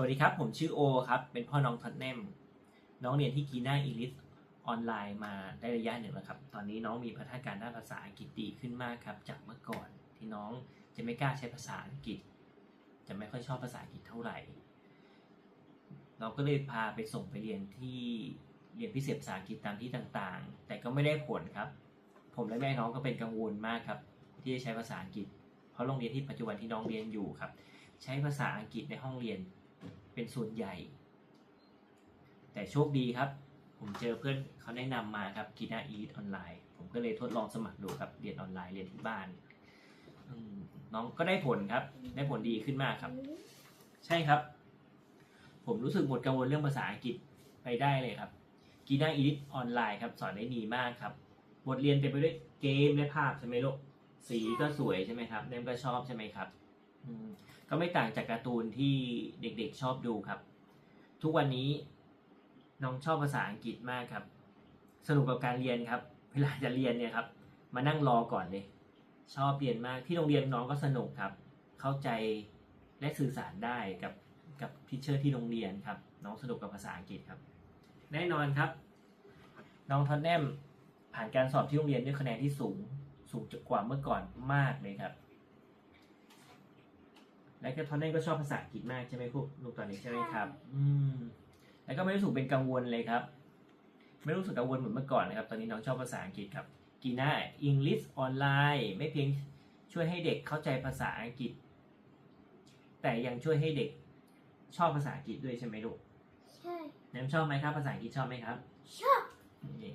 วัสดีครับ ผมชื่อโอครับ เป็นพ่อน้องท็อตแนม น้องเรียนที่กีน่าอิลิสออนไลน์มาได้ระยะหนึ่งแล้วครับ ตอนนี้น้องมีพัฒนาการด้านภาษาอังกฤษดีขึ้นมากครับ จากเมื่อก่อนที่น้องจะไม่กล้าใช้ภาษาอังกฤษ จะไม่ค่อยชอบภาษาอังกฤษเท่าไหร่ เราก็เลยพาไปส่งไปเรียนที่เรียนพิเศษภาษาอังกฤษตามที่ต่างๆ แต่ก็ไม่ได้ผลครับ ผมและแม่น้องก็เป็นกังวลมากครับ ที่จะใช้ภาษาอังกฤษ เพราะโรงเรียนที่ปัจจุบันที่น้องเรียนอยู่ครับ ใช้ภาษาอังกฤษในห้องเรียน เป็นส่วนใหญ่ แต่โชคดีครับ ผมเจอเพื่อนเขาแนะนำมาครับกีน่าอีทออนไลน์ผมก็เลยทดลองสมัครดูครับเรียนออนไลน์เรียนที่บ้านน้องก็ได้ผลครับ ได้ผลดีขึ้นมากครับ ใช่ครับ ผมรู้สึกหมดกังวลเรื่องภาษาอังกฤษไปได้เลยครับกีน่าอีทออนไลน์ครับ สอนได้ดีมากครับ บทเรียนเต็มไปด้วยเกมและภาพใช่ไหมลูกสีก็สวยใช่ไหมครับเนมก็ชอบใช่ไหมครับ ก็ไม่ต่างจากการ์ตูนที่เด็กๆชอบดูครับ ทุกวันนี้น้องชอบภาษาอังกฤษมากครับ สนุกกับการเรียนครับ เวลาจะเรียนเนี่ยครับ มานั่งรอก่อนเลย ชอบเรียนมากที่โรงเรียนน้องก็สนุกครับ เข้าใจและสื่อสารได้กับกับทิเชอร์ที่โรงเรียนครับ น้องสนุกกับภาษาอังกฤษครับ แน่นอนครับ น้องทอนแนมผ่านการสอบที่โรงเรียนด้วยคะแนนที่สูงสูงกว่าเมื่อก่อนมากเลยครับ และก็ทอนแนมก็ชอบภาษาอังกฤษมากใช่ไหมลูกลูกตอนนี้ใช่ไหมครับ อืม แล้วก็ไม่รู้สึกเป็นกังวลเลยครับ ไม่รู้สึกกังวลเหมือนเมื่อก่อนนะครับ ตอนนี้น้องชอบภาษาอังกฤษครับกีน่าอังกฤษออนไลน์ไม่เพียงช่วยให้เด็กเข้าใจภาษาอังกฤษ แต่ยังช่วยให้เด็กชอบภาษาอังกฤษด้วยใช่ไหมลูก ใช่แนมชอบไหมครับ ภาษาอังกฤษชอบไหมครับ ชอบนี่